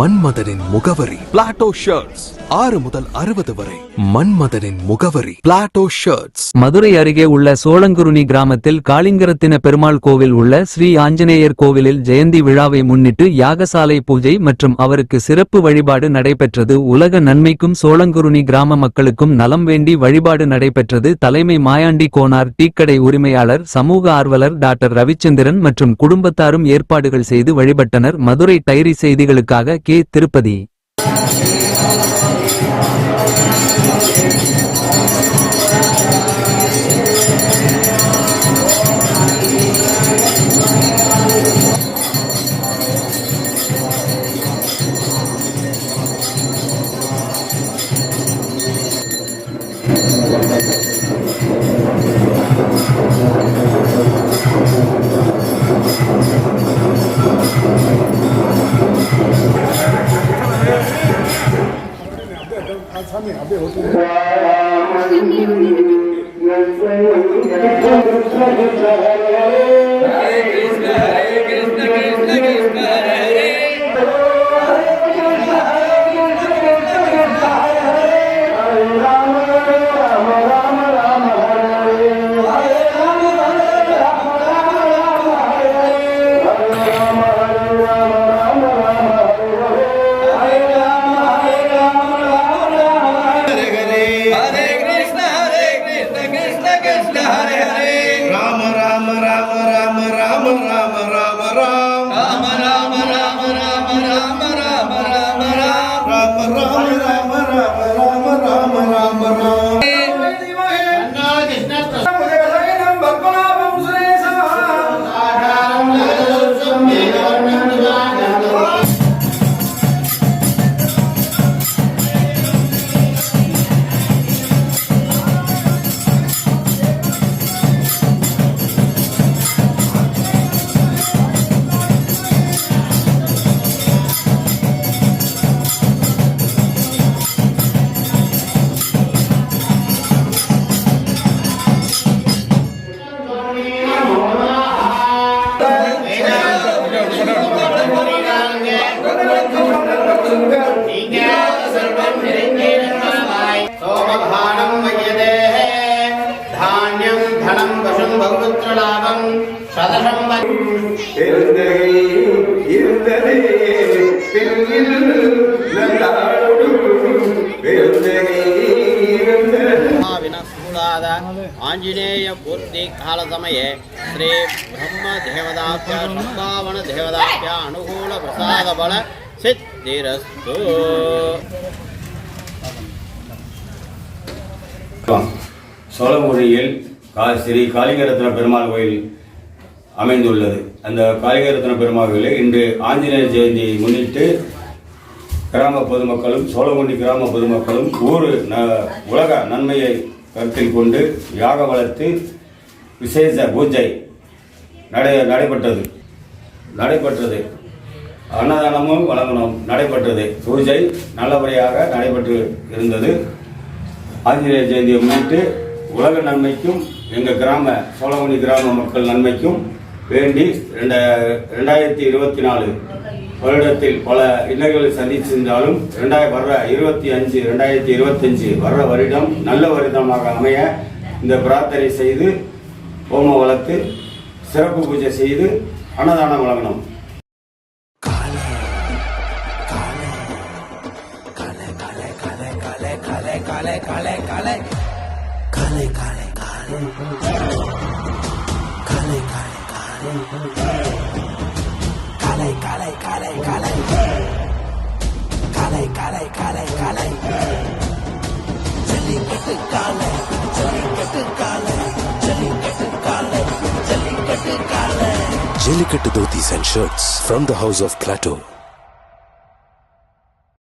மன்மதனின் முகவரி. Plato shirts ஆறு முதல் அறுபது வரை. மன்மதனின் முகவரி. பிளாட்டோ ஷர்ட்ஸ் மதுரை அருகே உள்ள சோழங்குருணி கிராமத்தில் காளிங்கரத்தின பெருமாள் கோவில் உள்ள ஸ்ரீ ஆஞ்சநேயர் கோவிலில் ஜெயந்தி விழாவை முன்னிட்டு யாகசாலை பூஜை மற்றும் அவருக்கு சிறப்பு வழிபாடு நடைபெற்றது. உலக நன்மைக்கும் சோழங்குருணி கிராம மக்களுக்கும் நலம் வேண்டி வழிபாடு நடைபெற்றது. தலைமை மாயாண்டி கோனார் டீக்கடை உரிமையாளர் சமூக ஆர்வலர் டாக்டர் ரவிச்சந்திரன் மற்றும் குடும்பத்தாரும் ஏற்பாடுகள் செய்து வழிபட்டனர். மதுரை டைரி செய்திகளுக்காக K Tirupati. Hallelujah. Ram Ram Ram சதசம் இருந்ததே ಆಂಜನೇಯ ಪೂರ್ತಿ ಕಾಲ ಸಮಯೇ ಶ್ರೀ ಬ್ರಹ್ಮ ದೇವದಾಭ್ಯ ಬೃಂದಾವನ ದೇವದಾಭ್ಯ ಅನುಕೂಲ ಪ್ರಸಾದ ಬಲ ಸಿದ್ಧಿರಸ್ತು சோழமொழியில் கா ஸ்ரீ காளிங்கரத்ன பெருமாள் கோயில் அமைந்துள்ளது. அந்த காளிங்கரத்ன பெருமாள் கோயிலை இன்று ஆஞ்சநேயர் ஜெயந்தியை முன்னிட்டு கிராம பொதுமக்களும் சோழகுண்டி கிராம பொதுமக்களும் ஊர் ந உலக நன்மையை கருத்தில் கொண்டு யாக வளர்த்து விசேஷ பூஜை நடை நடைபெற்றது. நடைபெற்றது. அன்னதானமும் வழங்கணும். நடைபெற்றது. பூஜை நல்லபடியாக நடைபெற்று இருந்தது. ஆஞ்சநேயர் ஜெயந்தியை முன்னிட்டு உலக நன்மைக்கும் எங்கள் கிராம சோழமணி கிராம மக்கள் நன்மைக்கும் வேண்டி ரெண்ட ரெண்டாயிரத்தி இருபத்தி நாலு வருடத்தில் பல இன்னல்களை சந்திச்சிருந்தாலும் ரெண்டாய வர்ற இருபத்தி அஞ்சு ரெண்டாயிரத்தி இருபத்தஞ்சு வர்ற வருடம் நல்ல வருடமாக அமைய இந்த பிரார்த்தனை செய்து ஹோம வளர்த்து சிறப்பு பூஜை செய்து அன்னதானம் வழங்கணும். काले काले काले। काले काले काले काले। काले काले काले काले। चली कट काले चली कट काले चली कट काले। चली कट काले and Shirts from the House of Plateau.